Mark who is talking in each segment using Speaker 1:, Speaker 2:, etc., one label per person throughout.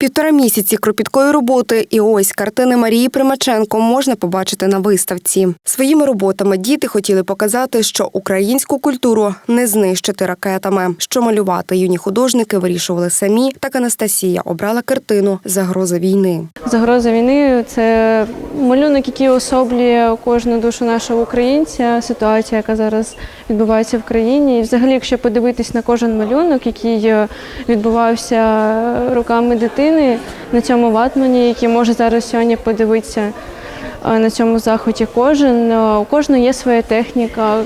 Speaker 1: Півтора місяці кропіткої роботи, і ось картини Марії Примаченко можна побачити на виставці. Своїми роботами діти хотіли показати, що українську культуру не знищити ракетами. Що малювати юні художники вирішували самі. Так Анастасія обрала картину Загроза війни.
Speaker 2: Загроза війни це малюнок, який особлює кожну душу нашого українця, ситуація, яка зараз відбувається в країні. І взагалі, якщо подивитись на кожен малюнок, який е, відбувався руками дитини на цьому ватмані, який може зараз сьогодні подивитися е, на цьому заході кожен, е, у кожного є своя техніка.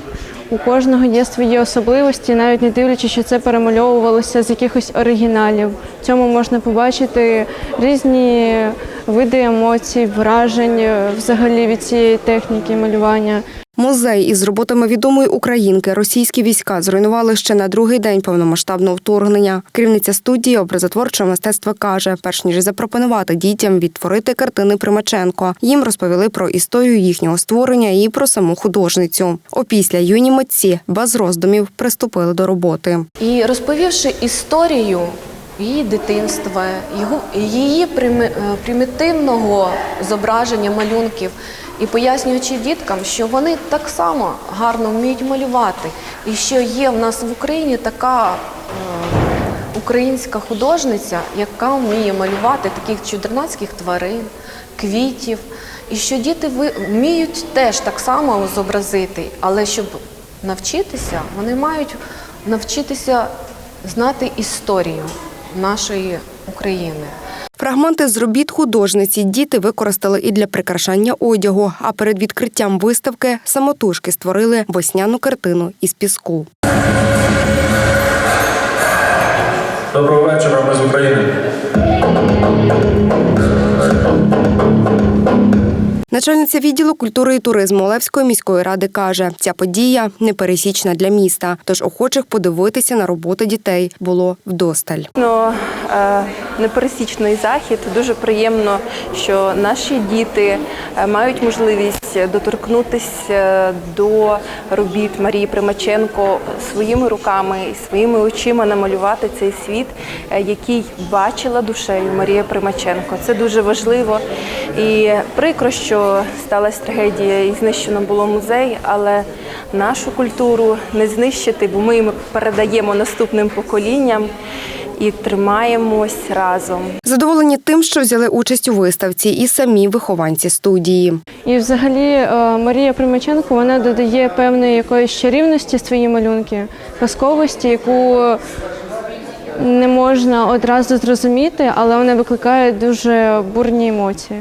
Speaker 2: У кожного є свої особливості, навіть не дивлячись, що це перемальовувалося з якихось оригіналів. В цьому можна побачити різні види емоцій, вражень е, взагалі від цієї техніки малювання.
Speaker 1: Музей із роботами відомої українки російські війська зруйнували ще на другий день повномасштабного вторгнення. Керівниця студії образотворчого мистецтва каже, перш ніж запропонувати дітям відтворити картини Примаченко, їм розповіли про історію їхнього створення і про саму художницю. Опісля юні митці без роздумів приступили до роботи.
Speaker 3: І розповівши історію її дитинства, його, її е, примітивного зображення малюнків, і пояснюючи діткам, що вони так само гарно вміють малювати, і що є в нас в Україні така е, українська художниця, яка вміє малювати таких чудернацьких тварин, квітів, і що діти вміють теж так само зобразити, але щоб навчитися, вони мають навчитися знати історію нашої України.
Speaker 1: Фрагменти з робіт художниці діти використали і для прикрашання одягу. А перед відкриттям виставки самотужки створили весняну картину із піску.
Speaker 4: Доброго вечора, ми з України.
Speaker 1: Начальниця відділу культури і туризму Олевської міської ради каже, ця подія непересічна для міста, тож охочих подивитися на роботи дітей було вдосталь.
Speaker 5: Дійсно, е, непересічний захід. Дуже приємно, що наші діти е, мають можливість доторкнутися до робіт Марії Примаченко своїми руками і своїми очима намалювати цей світ, е, який бачила душею Марія Примаченко. Це дуже важливо. І прикро, що сталася трагедія і знищено було музей, але нашу культуру не знищити, бо ми їм передаємо наступним поколінням і тримаємось разом.
Speaker 1: Задоволені тим, що взяли участь у виставці, і самі вихованці студії.
Speaker 2: І взагалі е, Марія Примаченко вона додає певної якоїсь чарівності свої малюнки, казковості, яку не можна одразу зрозуміти, але вона викликає дуже бурні емоції.